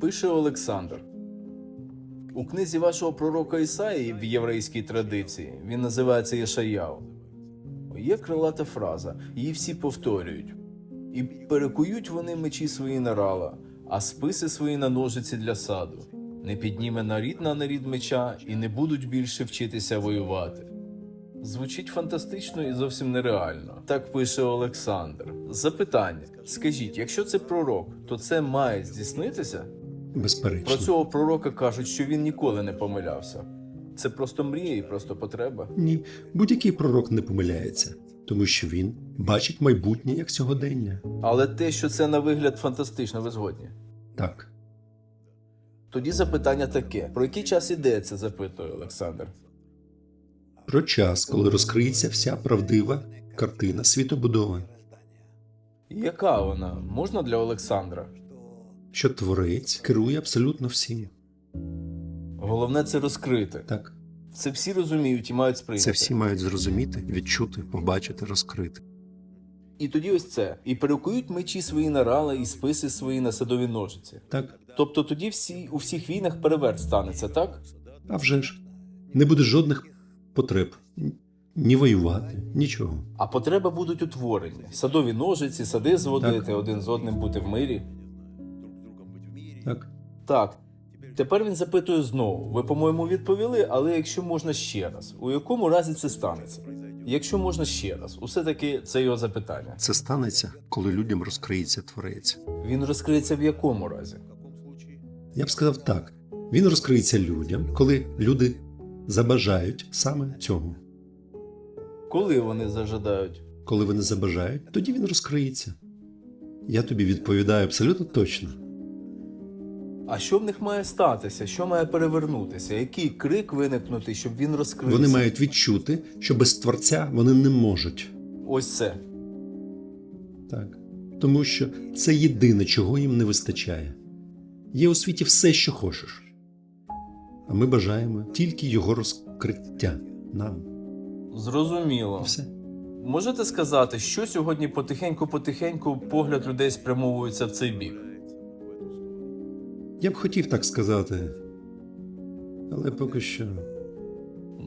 Пише Олександр. У книзі вашого пророка Ісаї в єврейській традиції він називається Єшаяв. Є крилата фраза, її всі повторюють. І перекують вони мечі свої на рала, а списи свої на ножиці для саду. Не підніме нарід на нарід меча і не будуть більше вчитися воювати. Звучить фантастично і зовсім нереально. Так пише Олександр. Запитання: скажіть, якщо це пророк, то це має здійснитися? Безперечно. Про цього пророка кажуть, що він ніколи не помилявся. Це просто мрія і просто потреба. Ні, будь-який пророк не помиляється, тому що він бачить майбутнє як сьогодення. Але те, що це на вигляд фантастично, ви згодні. Так, Тоді запитання таке: про який час ідеться? запитує Олександр. про час, коли розкриється вся правдива картина світобудови, Яка вона? Можна для Олександра? Що творець керує абсолютно всім. Головне це розкрити. Так, Це всі розуміють і мають сприйняти. це всі мають зрозуміти, відчути, побачити, розкрити. І тоді ось це. І перекують мечі свої на рала, і списи свої на садові ножиці. Так, Тобто тоді всі у всіх війнах переверт станеться, так? а вже ж не буде жодних потреб ні воювати, нічого. А потреби будуть утворені: садові ножиці, сади зводити, один з одним бути в мирі. Так, Так. Тепер він запитує знову. Ви, по-моєму, відповіли, але якщо можна ще раз, у якому разі це станеться? Якщо можна ще раз, усе таки це його запитання. це станеться, коли людям розкриється творець. Він розкриється в якому разі? Я б сказав так: він розкриється людям, коли люди забажають саме цього. Коли вони зажадають? Коли вони забажають, тоді він розкриється. Я тобі відповідаю абсолютно точно. А що в них має статися? Що має перевернутися? Який крик виникнути, щоб він розкрився? Вони мають відчути, що без творця вони не можуть. Ось це. Так. Тому що це єдине, чого їм не вистачає. Є у світі все, що хочеш. А ми бажаємо тільки його розкриття нам. Зрозуміло. І все. Можете сказати, що сьогодні потихеньку-потихеньку погляд людей спрямовується в цей бік? Я б хотів так сказати, але поки що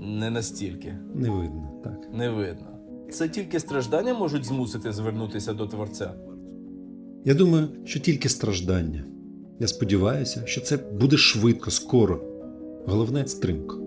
Не настільки. не видно. Так. Не видно. Це тільки страждання можуть змусити звернутися до Творця. Я думаю, що тільки страждання. Я сподіваюся, що це буде швидко, скоро. Головне стримко.